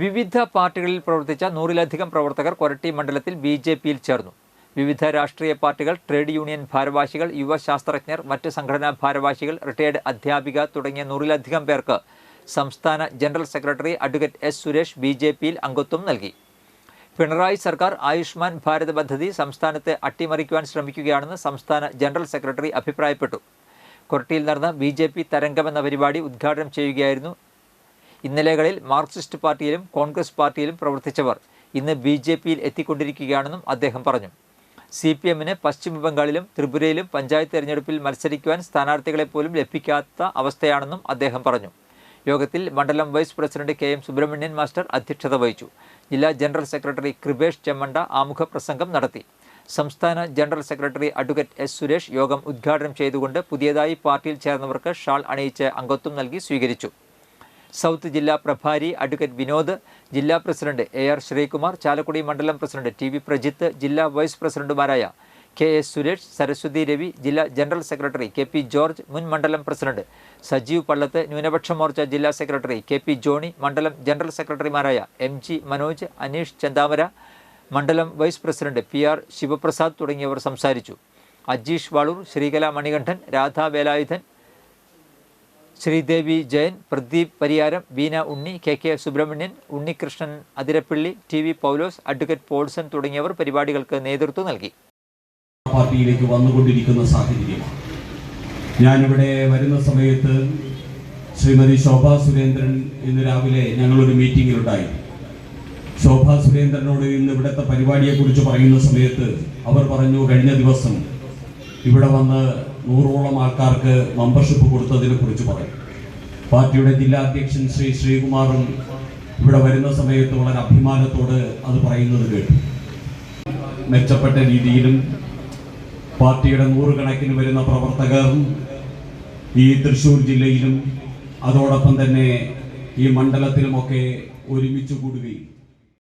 വിവിധ പാർട്ടികളിൽ പ്രവർത്തിച്ച നൂറിലധികം പ്രവർത്തകർ കൊരട്ടി മണ്ഡലത്തിൽ ബി ജെ പിയിൽ ചേർന്നു. വിവിധ രാഷ്ട്രീയ പാർട്ടികൾ ട്രേഡ് യൂണിയൻ ഭാരവാഹികൾ യുവ ശാസ്ത്രജ്ഞർ മറ്റ് സംഘടനാ ഭാരവാഹികൾ റിട്ടയേർഡ് അധ്യാപിക തുടങ്ങിയ നൂറിലധികം പേർക്ക് സംസ്ഥാന general secretary advocate S Suresh B J പിയിൽ അംഗത്വം നൽകി. പിണറായി സർക്കാർ ആയുഷ്മാൻ ഭാരത് പദ്ധതി സംസ്ഥാനത്തെ അട്ടിമറിക്കുവാൻ ശ്രമിക്കുകയാണെന്ന് സംസ്ഥാന ജനറൽ സെക്രട്ടറി അഭിപ്രായപ്പെട്ടു. കൊരട്ടിയിൽ നടന്ന ബി ജെ പി തരംഗമെന്ന പരിപാടി ഉദ്ഘാടനം ചെയ്യുകയായിരുന്നു ഇന്നലെകളിൽ മാർക്സിസ്റ്റ് പാർട്ടിയിലും കോൺഗ്രസ് പാർട്ടിയിലും പ്രവർത്തിച്ചവർ ഇന്ന് ബി ജെ പിയിൽ എത്തിക്കൊണ്ടിരിക്കുകയാണെന്നും അദ്ദേഹം പറഞ്ഞു. സി പി എമ്മിന് പശ്ചിമ ബംഗാളിലും ത്രിപുരയിലും പഞ്ചായത്ത് തെരഞ്ഞെടുപ്പിൽ മത്സരിക്കുവാൻ സ്ഥാനാർത്ഥികളെ പോലും ലഭിക്കാത്ത അവസ്ഥയാണെന്നും അദ്ദേഹം പറഞ്ഞു. യോഗത്തിൽ മണ്ഡലം vice president K M Subramanian master അധ്യക്ഷത വഹിച്ചു. ജില്ലാ ജനറൽ സെക്രട്ടറി കൃപേഷ് ചെമ്മണ്ട ആമുഖ പ്രസംഗം നടത്തി. സംസ്ഥാന general secretary advocate S Suresh യോഗം ഉദ്ഘാടനം ചെയ്തുകൊണ്ട് പുതിയതായി പാർട്ടിയിൽ ചേർന്നവർക്ക് ഷാൾ അണിയിച്ച് അംഗത്വം നൽകി സ്വീകരിച്ചു. സൗത്ത് ജില്ലാ പ്രഭാരി അഡ്വക്കേറ്റ് വിനോദ് ജില്ലാ president A R Sreekumar Chalakudy മണ്ഡലം പ്രസിഡന്റ് ടി വി പ്രജിത്ത് ജില്ലാ വൈസ് പ്രസിഡന്റുമാരായ കെ എസ് സുരേഷ് സരസ്വതി രവി ജില്ലാ general secretary K P George മുൻ മണ്ഡലം പ്രസിഡന്റ് സജീവ് പള്ളത്ത് ന്യൂനപക്ഷ മോർച്ച ജില്ലാ സെക്രട്ടറി കെ പി ജോണി മണ്ഡലം ജനറൽ സെക്രട്ടറിമാരായ എം ജി മനോജ് അനീഷ് ചന്താമര മണ്ഡലം vice president P R Sivaprasad തുടങ്ങിയവർ സംസാരിച്ചു. Ajeesh Valoor Sreekala Manikandan Radha Velayudhan Sreedevi Jayan Pradeep Pariyaram Veena Unni K K Subramanian Unnikrishnan Athirappilly T V Paulose advocate Paulson തുടങ്ങിയവർ പരിപാടികൾക്ക് നേതൃത്വം നൽകി. പാർട്ടിയിലേക്ക് വന്നുകൊണ്ടിരിക്കുന്ന സാഹചര്യമാണ് ഞാനിവിടെ വരുന്ന സമയത്ത് ശ്രീമതി ശോഭാ സുരേന്ദ്രൻ ഇന്ന് രാവിലെ ഞങ്ങളൊരു മീറ്റിംഗിലുണ്ടായി ശോഭാ സുരേന്ദ്രനോട് ഇന്ന് ഇവിടുത്തെ പരിപാടിയെക്കുറിച്ച് പറയുന്ന സമയത്ത് അവർ പറഞ്ഞു കഴിഞ്ഞ ദിവസം ഇവിടെ വന്ന് നൂറോളം ആൾക്കാർക്ക് മെമ്പർഷിപ്പ് കൊടുത്തതിനെ കുറിച്ച് പറയും. പാർട്ടിയുടെ ജില്ലാ അധ്യക്ഷൻ ശ്രീ ശ്രീകുമാറും ഇവിടെ വരുന്ന സമയത്ത് വളരെ അഭിമാനത്തോട് അത് പറയുന്നത് കേട്ടു. മെച്ചപ്പെട്ട രീതിയിലും പാർട്ടിയുടെ നൂറുകണക്കിന് വരുന്ന പ്രവർത്തകർ ഈ തൃശ്ശൂർ ജില്ലയിലും അതോടൊപ്പം തന്നെ ഈ മണ്ഡലത്തിലുമൊക്കെ ഒരുമിച്ച് കൂടുകയും